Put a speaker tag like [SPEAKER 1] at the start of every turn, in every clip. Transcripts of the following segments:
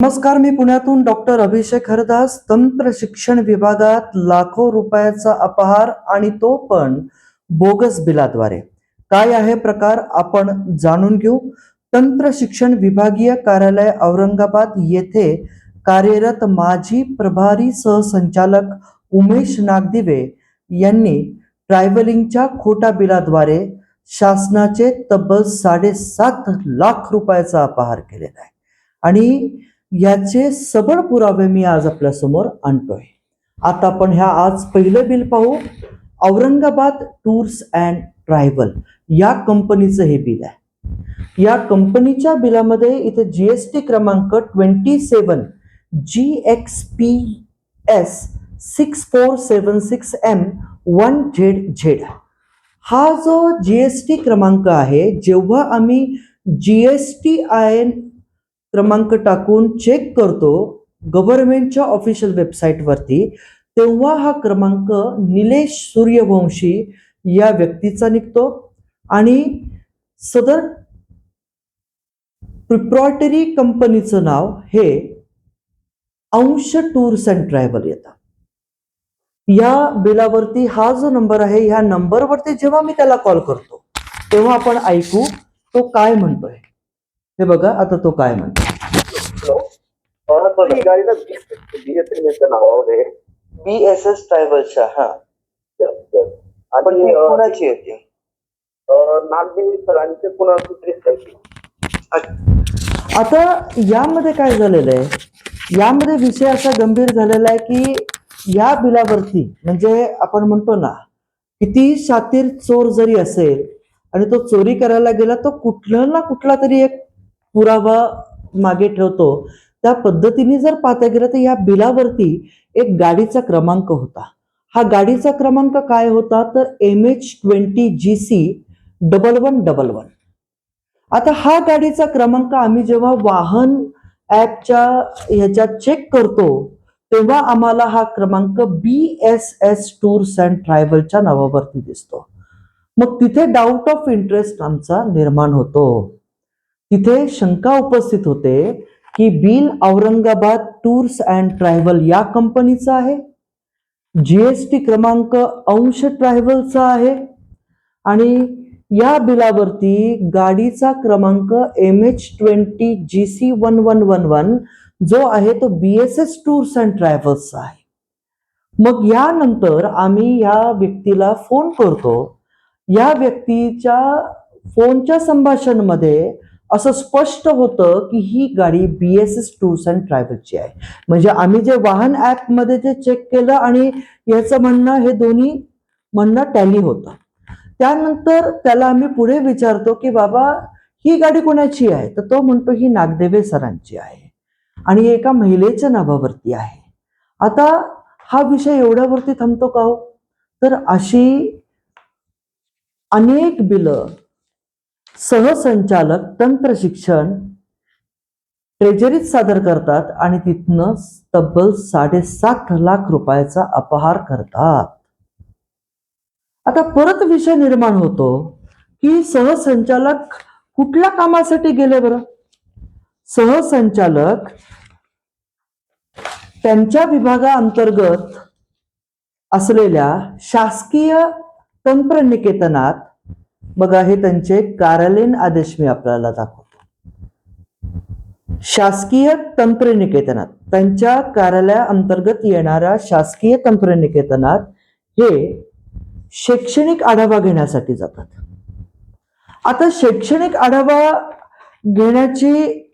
[SPEAKER 1] नमस्कार मी पुण्यातून डॉक्टर अभिषेक हरदास. तंत्र शिक्षण विभागात लाखो रुपयाचा अपहार आणि तो पण बोगस बिलाद्वारे. काय आहे प्रकार आपण जाणून घेऊ. तंत्र शिक्षण विभागीय कार्यालय औरंगाबाद येथे कार्यरत माजी प्रभारी सहसंचालक उमेश नागदिवे यांनी ट्रायव्हलिंगच्या खोटा बिलाद्वारे शासनाचे तब्बल साडेसात लाख रुपयाचा अपहार केलेला आहे. आणि याचे सबळ पुरावे मी आज आपल्यासमोर आणतोय. आता आपण ह्या आज पहिलं बिल पाहू. औरंगाबाद टूर्स अँड ट्रायव्हल या कंपनीचं हे बिल आहे. या कंपनीच्या बिलामध्ये इथे जीएसटी क्रमांक twenty seven G X P S six four seven six M one Z Z हा जो जी एस टी क्रमांक आहे जेव्हा आम्ही G S T I N क्रमांक टाकून चेक करतो गव्हर्नमेंटच्या ऑफिशियल वेबसाईटवरती तेव्हा हा क्रमांक निलेश सूर्यवंशी या व्यक्तीचा निघतो आणि सदर प्रिप्रॉटरी कंपनीचं नाव हे अंश टूर्स अँड ट्रॅव्हल येतं. या बिलावरती हा जो नंबर आहे ह्या नंबरवरती जेव्हा मी त्याला कॉल करतो तेव्हा आपण ऐकू तो काय म्हणतोय. हे बघा आता तो काय म्हणतो. बी एस एस ट्रॅव्हल्सच्या हा. पण ही कोणाची आहे ती?
[SPEAKER 2] अं, नागदेवी सरांचे पुन्हा दुसरी साईड
[SPEAKER 1] आता यामध्ये काय झालेलं आहे? यामध्ये विषय असा गंभीर झालेला आहे की या बिलावरती म्हणजे आपण म्हणतो ना किती शातीर चोर जरी असेल आणि तो चोरी करायला गेला तो कुठला ना कुठला तरी एक पुरावा मागे ठेवतो. त्या पद्धतीने जर पाहता गेलं तर या बिलावरती एक गाडीचा क्रमांक होता. हा गाडीचा क्रमांक काय होता? तर M H twenty G C double one double one आता हा गाडीचा क्रमांक आम्ही जेव्हा वाहन ऍपच्या ह्याच्यात चेक करतो तेव्हा आम्हाला हा क्रमांक B S S tours and ट्रॅव्हलच्या नावावरती दिसतो. मग तिथे डाऊट ऑफ इंटरेस्ट आमचा निर्माण होतो. तिथे शंका उपस्थित होते की bill Aurangabad tours and travel या कंपनीचा आहे? जीएसटी क्रमांक अंश ट्रॅव्हलचा आहे? आणि या बिलावरती गाडीचा क्रमांक M H twenty G C one one one one जो आहे तो B S S tours and ट्रॅव्हल्सचा आहे. मग यानंतर आम्ही या व्यक्तीला फोन करतो. या व्यक्तीच्या फोनच्या संभाषणमध्ये असं स्पष्ट होतं की ही गाडी B S S tours and ट्रॅव्हल्सची आहे. म्हणजे आम्ही जे वाहन ॲपमध्ये जे चेक केलं आणि याचं म्हणणं हे दोन्ही म्हणणं टॅली होतं. त्यानंतर त्याला आम्ही पुढे विचारतो की बाबा ही गाडी कोणाची आहे? तर तो म्हणतो ही नागदेवे सरांची आहे. आणि एका महिलेच्या नावावरती आहे. आता हा विषय एवढ्यावरती थांबतो का हो? तर अशी अनेक बिलं सहसंचालक तंत्र शिक्षण ट्रेजरीत सादर करतात आणि तिथनं तब्बल साडेसात लाख रुपयाचा अपहार करतात. आता परत विषय निर्माण होतो की सहसंचालक कुठल्या कामासाठी गेले बरं? सहसंचालक त्यांच्या विभागाअंतर्गत असलेल्या शासकीय तंत्रनिकेतनात बघा हे त्यांचे कार्यालयीन आदेश मी आपल्याला दाखवतो. शासकीय तंत्रनिकेतनात त्यांच्या कार्यालयाअंतर्गत येणाऱ्या शासकीय तंत्रनिकेतनात हे शैक्षणिक आढावा घेण्यासाठी जातात. आता शैक्षणिक आढावा घेण्याची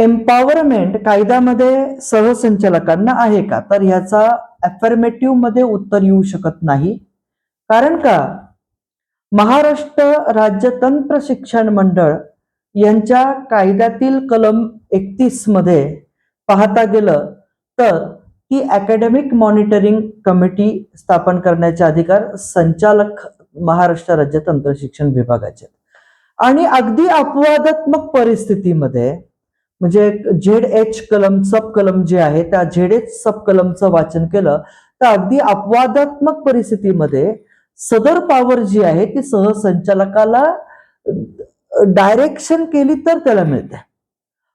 [SPEAKER 1] एम्पॉवरमेंट कायद्यामध्ये सहसंचालकांना आहे का? तर ह्याचा अफर्मेटिव्हमध्ये उत्तर येऊ शकत नाही. कारण का? महाराष्ट्र राज्य तंत्र शिक्षण मंडळ यांच्या कायद्यातील कलम एकतीसमध्ये पाहता गेलं तर ती अकॅडमिक मॉनिटरिंग कमिटी स्थापन करण्याचे अधिकार संचालक महाराष्ट्र राज्य तंत्र शिक्षण विभागाचे आणि अगदी अपवादात्मक परिस्थितीमध्ये म्हणजे झेड एच कलम सब कलम जे आहे त्या झेड एच सब कलमचं वाचन केलं तर अगदी अपवादात्मक परिस्थितीमध्ये सदर पॉवर जी आहे ती सहसंचालकाला डायरेक्शन केली तर त्याला मिळते.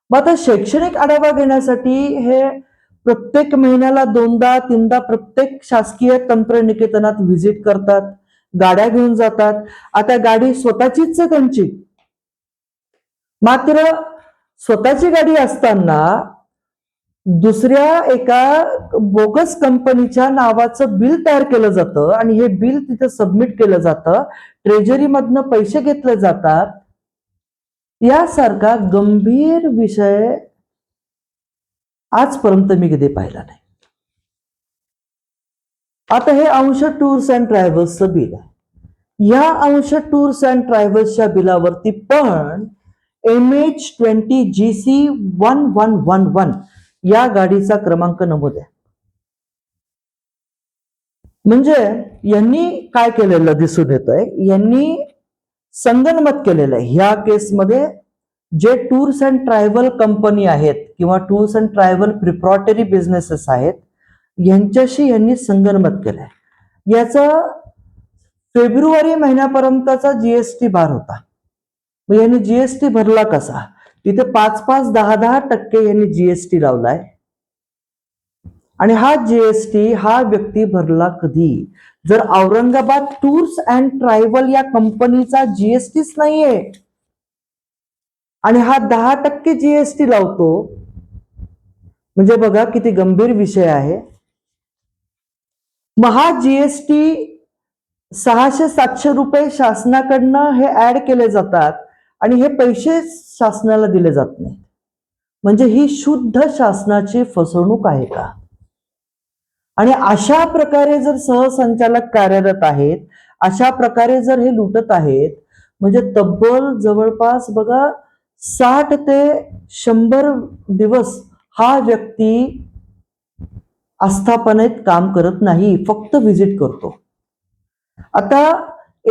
[SPEAKER 1] मग आता शैक्षणिक आढावा घेण्यासाठी हे प्रत्येक महिन्याला दोनदा तीनदा प्रत्येक शासकीय तंत्रनिकेतनात व्हिजिट करतात गाड्या घेऊन जातात. आता गाडी स्वतःचीच आहे त्यांची. मात्र स्वतःची गाडी असताना दुसऱ्या एका बोगस कंपनीच्या नावाचं बिल तयार केलं जातं आणि हे बिल तिथे सबमिट केलं जातं. ट्रेजरीमधनं पैसे घेतले जातात. यासारखा गंभीर विषय आजपर्यंत मी कधी पाहिला नाही. आता हे अंश टूर्स अँड ट्रॅव्हल्सचं बिल आहे. या अंश टूर्स अँड ट्रॅव्हल्सच्या बिलावरती पण M H twenty G C one one one one या गाडीचा क्रमांक नमूद आहे. म्हणजे यांनी काय केलेलं दिसून येत आहे यांनी संगनमत केलेलं आहे. ह्या केसमध्ये जे टूर्स अँड ट्रॅव्हल कंपनी आहेत किंवा tours and travel proprietary businesses आहेत यांच्याशी यांनी संगनमत केलंय. याचा फेब्रुवारी महिन्यापर्यंतचा जीएसटी भार होता. मग यांनी जीएसटी भरला कसा? तिथे पाच पाच दहा दहा टक्के यांनी जीएसटी लावलाय. आणि हा जीएसटी हा व्यक्ती भरला कधी? जर औरंगाबाद टूर्स अँड ट्रायव्हल या कंपनीचा जीएसटीच नाहीये आणि हा दहा टक्के जीएसटी लावतो म्हणजे बघा किती गंभीर विषय आहे. मग हा जीएसटी सहाशे सातशे रुपये शासनाकडनं हे ऍड केले जातात. आणि हे पैसे शासनाला दिले जात नाहीत. म्हणजे ही शुद्ध शासनाची फसवणूक आहे का? आणि अशा प्रकारे जर सहसंचालक कार्यरत आहेत अशा प्रकारे जर हे लुटत आहेत म्हणजे तब्बल जवळपास बघा साठ ते शंभर दिवस हा व्यक्ती आस्थापनेत काम करत नाही फक्त व्हिजिट करतो. आता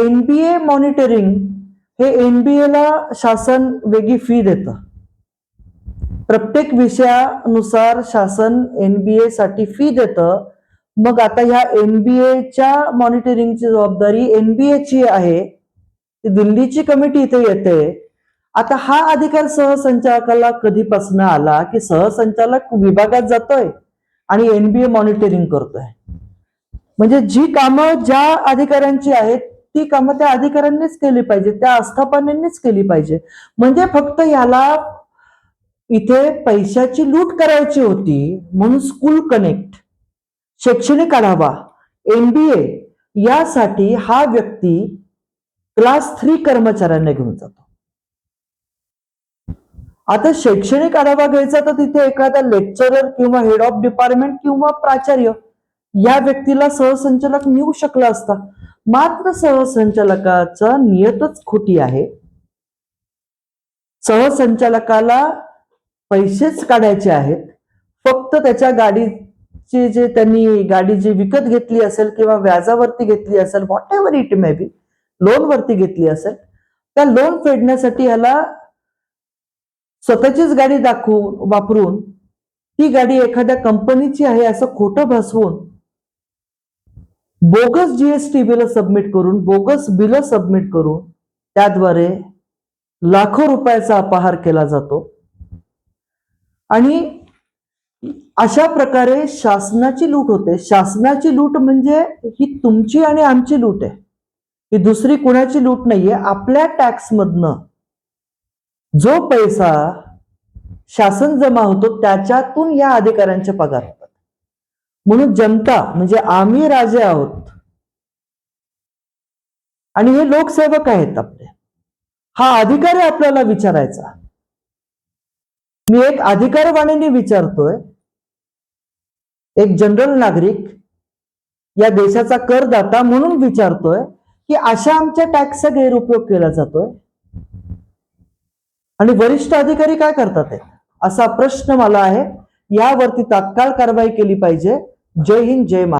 [SPEAKER 1] एनबीए मॉनिटरिंग हे एनबीएला शासन वेगळी फी देतं. प्रत्येक विषयानुसार शासन एनबीए साठी फी देतं. मग आता ह्या एनबीएच्या मॉनिटरिंगची जबाबदारी एनबीए ची आहे. ती दिल्लीची कमिटी इथे येते. आता हा अधिकार सहसंचालकाला कधीपासून आला की सहसंचालक विभागात जातोय आणि एनबीए मॉनिटरिंग करतोय. म्हणजे जी कामं ज्या अधिकाऱ्यांची आहेत ती कामं त्या अधिकाऱ्यांनीच केली पाहिजे त्या आस्थापनांनीच केली पाहिजे. म्हणजे फक्त याला इथे पैशाची लूट करायची होती म्हणून स्कूल कनेक्ट शैक्षणिक आढावा एमबीए यासाठी हा व्यक्ती क्लास थ्री कर्मचाऱ्यांना घेऊन जातो. आता शैक्षणिक आढावा घ्यायचा तर तिथे एखादा लेक्चरर किंवा हेड ऑफ डिपार्टमेंट किंवा प्राचार्य या व्यक्तीला सहसंचालक नेऊ शकला असता. मात्र सहसंचालकाचा नियतच खोटी आहे. सहसंचालकाला पैसेच काढायचे आहेत. फक्त त्याच्या गाडीची जे त्यांनी गाडी जी विकत घेतली असेल किंवा व्याजावरती घेतली असेल whatever it may be लोनवरती घेतली असेल त्या लोन फेडण्यासाठी ह्याला स्वतःचीच गाडी दाखवून वापरून ती गाडी एखाद्या कंपनीची आहे असं खोटं भासवून बोगस जीएसटी बिल सबमिट करून बोगस बिल सबमिट करून त्याद्वारे लाखो रुपयाचा अपहार केला जातो. आणि अशा प्रकारे शासनाची लूट होते. शासनाची लूट म्हणजे ही तुमची आणि आमची लूट आहे. ही दुसरी कुणाची लूट नाहीये. आपल्या टॅक्समधनं जो पैसा शासन जमा होतो त्याच्यातून या अधिकाऱ्यांचे पगार. म्हणून जनता म्हणजे आम्ही राजे आहोत. आणि हे लोकसेवक आहेत आपले. हा अधिकारी आपल्याला विचारायचा. मी एक अधिकारवाणीने विचारतोय. एक जनरल नागरिक या देशाचा करदाता म्हणून विचारतोय की अशा आमच्या टॅक्सचा गैरउपयोग केला जातोय? आणि वरिष्ठ अधिकारी काय करतात आहे असा प्रश्न मला आहे. यावरती तात्काळ कारवाई केली पाहिजे. जय हिंद जय मा